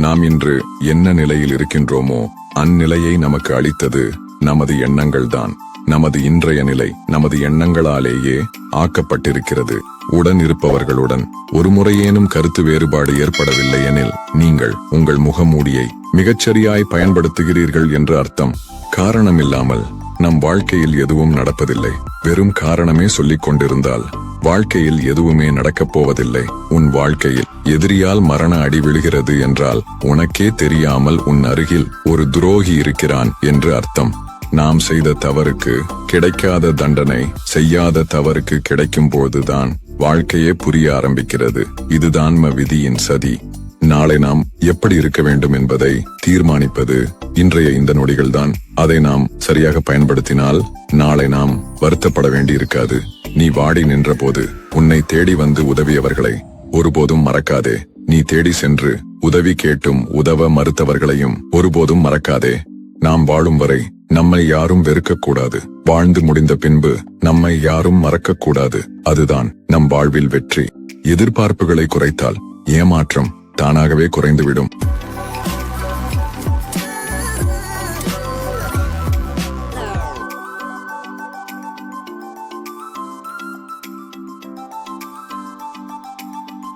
நாம் இன்று என்ன நிலையில் இருக்கின்றோமோ அந்நிலையை நமக்கு அளித்தது நமது எண்ணங்கள்தான். நமது இன்றைய நிலை நமது எண்ணங்களாலேயே ஆக்கப்பட்டிருக்கிறது. உடன் இருப்பவர்களுடன் ஒரு முறையேனும் கருத்து வேறுபாடு ஏற்படவில்லை எனில் நீங்கள் உங்கள் முகமூடியை மிகச்சரியாய் பயன்படுத்துகிறீர்கள் என்று அர்த்தம். காரணமில்லாமல் நம் வாழ்க்கையில் எதுவும் நடப்பதில்லை. வெறும் காரணமே சொல்லிக் கொண்டிருந்தால் வாழ்க்கையில் எதுவுமே நடக்கப் போவதில்லை. உன் வாழ்க்கையில் எதிரியால் மரண அடி விழுகிறது என்றால் உனக்கே தெரியாமல் உன் அருகில் ஒரு துரோகி இருக்கிறான் என்று அர்த்தம். நாம் செய்த தவறுக்கு கிடைக்காத தண்டனை செய்யாத தவறுக்கு கிடைக்கும் போதுதான் வாழ்க்கையே புரிய ஆரம்பிக்கிறது. இதுதான் ம விதியின் சதி. நாளை நாம் எப்படி இருக்க வேண்டும் என்பதை தீர்மானிப்பது இன்றைய இந்த நொடிகள்தான். அதை நாம் சரியாக பயன்படுத்தினால் நாளை நாம் வருத்தப்பட வேண்டியிருக்காது. நீ வாடி நின்றபோது உன்னை தேடி வந்து உதவியவர்களை ஒருபோதும் மறக்காதே. நீ தேடி சென்று உதவி கேட்டும் உதவ மறுத்தவர்களையும் ஒருபோதும் மறக்காதே. நாம் வாழும் வரை நம்மை யாரும் வெறுக்கக்கூடாது. வாழ்ந்து முடிந்த பின்பு நம்மை யாரும் மறக்கக்கூடாது. அதுதான் நம் வாழ்வில் வெற்றி. எதிர்பார்ப்புகளை குறைத்தால் ஏமாற்றம் தானாகவே குறைந்துவிடும்.